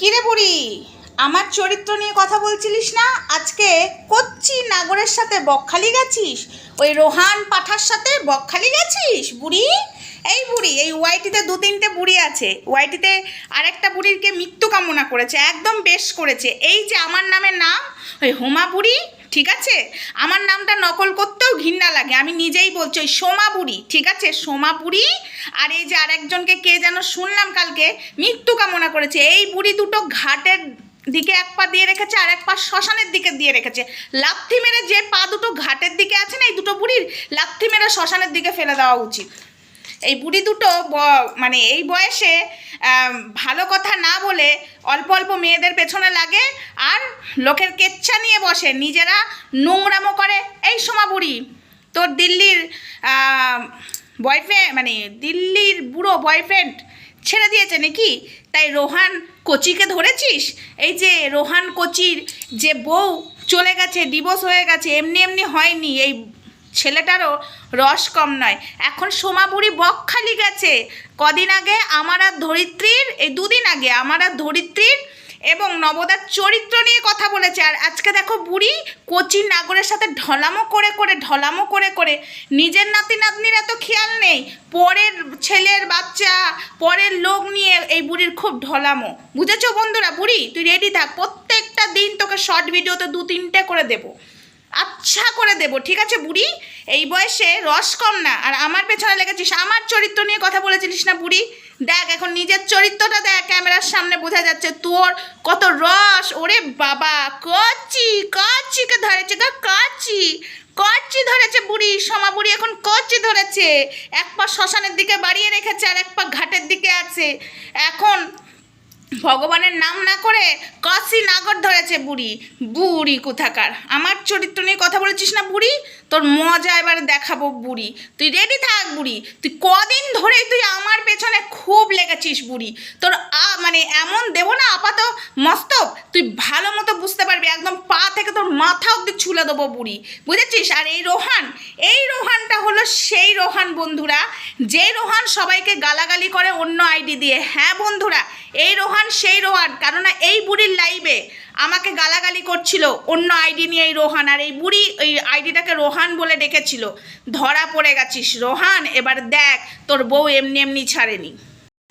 কিরে বুড়ি, আমার চরিত্র নিয়ে কথা বলছিলিস না? আজকে কচ্ছি নাগরের সাথে বকখালি গেছিস? ওই রোহান পাঠার সাথে বকখালি গেছিস বুড়ি? এই বুড়ি, এই ওয়াইটিতে দু তিনটে বুড়ি আছে। ওয়াইটিতে আরেকটা বুড়িরকে মৃত্যু কামনা করেছে, একদম বেশ করেছে। এই যে আমার নামের নাম, ওই হোমা বুড়ি ঠিক আছে? আমার নামটা নকল করতেও ঘৃণা লাগে। আমি নিজেই বলছি, ওই সোমা বুড়ি, ঠিক আছে? সোমা বুড়ি আর এই যে আরেকজনকে কে যেন শুনলাম কালকে, মৃত্যু কামনা করেছে। এই বুড়ি দুটো ঘাটের দিকে এক পা দিয়ে রেখেছে আর এক পা শ্মশানের দিকে দিয়ে রেখেছে। লাথি মেরে যে পা দুটো ঘাটের দিকে আছে না, এই দুটো বুড়ির, লাথি মেরে শ্মশানের দিকে ফেলে দেওয়া উচিত। এই বুড়ি দুটো মানে এই বয়সে ভালো কথা না বলে অল্প অল্প মেয়েদের পেছনে লাগে আর লোকের কেচ্ছা নিয়ে বসে, নিজেরা নোংরামো করে। এই সমা বুড়ি, তোর দিল্লির বয়ফ্রেন্ড মানে দিল্লির বুড়ো বয়ফ্রেন্ড ছেড়ে দিয়েছে নাকি? তাই রোহান কোচিকে ধরেছিস? এই যে রোহান কোচির যে বউ চলে গেছে ডিভোর্স হয়ে গেছে, এমনি এমনি হয়নি এই ছেলেটারও রস কম নয়। এখন সোমা বুড়ি বক গেছে। কদিন আগে আমার আর ধরিত্রীর, এই দুদিন আগে আমার আর ধরিত্রীর এবং নবদার চরিত্র নিয়ে কথা বলেছে। আর আজকে দেখো বুড়ি কোচি নাগরের সাথে ঢলামো করে করে, ঢলামো করে করে, নিজের নাতি নাতনির এত খেয়াল নেই। পরের ছেলের বাচ্চা, পরের লোক নিয়ে এই বুড়ির খুব ঢলামো। বুঝেছ বন্ধুরা বুড়ি? তুই রেডি থাক, প্রত্যেকটা দিন তোকে শর্ট ভিডিওতে দু তিনটে করে দেবো। আচ্ছা করে দেব, ঠিক আছে বুড়ি? এই বয়সে রস কম না, আর আমার পেছনে লেগেছিস, আমার চরিত্র নিয়ে কথা বলেছিলিস না বুড়ি? দেখ এখন নিজের চরিত্রটা দেখ, ক্যামেরার সামনে বোঝা যাচ্ছে তোর কত রস, ওরে বাবা, কচি, কচিকে ধরেছে গো, কচি কচি ধরেছে বুড়ি, সমা বুড়ি এখন কচি ধরেছে, এক পা শ্মশানের দিকে বাড়িয়ে রেখেছে আর এক পা ঘাটের দিকে আছে, এখন ভগবানের নাম না করে কসি ধরেছে বুড়ি? বুড়ি কোথাকার? আমার চরিত্র নিয়ে কথা বলেছিস না বুড়ি? তোর মজা এবার দেখাবো বুড়ি। তুই রেডি থাক বুড়ি। তুই কদিন ধরে তুই আমার পেছনে খুব লেগেছিস বুড়ি। তোর আ মানে এমন দেবো না, আপাত মস্তক, তুই ভালো মতো বুঝতে পারবি। একদম পা থেকে তোর মাথা অব্দি ছুলে দেবো বুড়ি। বুঝেছিস? আর এই রোহান, এই রোহানটা হলো সেই রোহান বন্ধুরা, যে রোহান সবাইকে গালাগালি করে অন্য আইডি দিয়ে। হ্যাঁ বন্ধুরা, এই রোহান সেই রোহান। কেননা এই বুড়ির লাইভে আমাকে গালাগালি করছিল, অন্য আইডি নিয়ে এই রোহান, আর এই বুড়ি এই আইডিটাকে রোহান বলে ডেকেছিল। ধরা পড়ে গেছিস, রোহান, এবার দেখ, তোর বউ এমনি এমনি ছাড়েনি।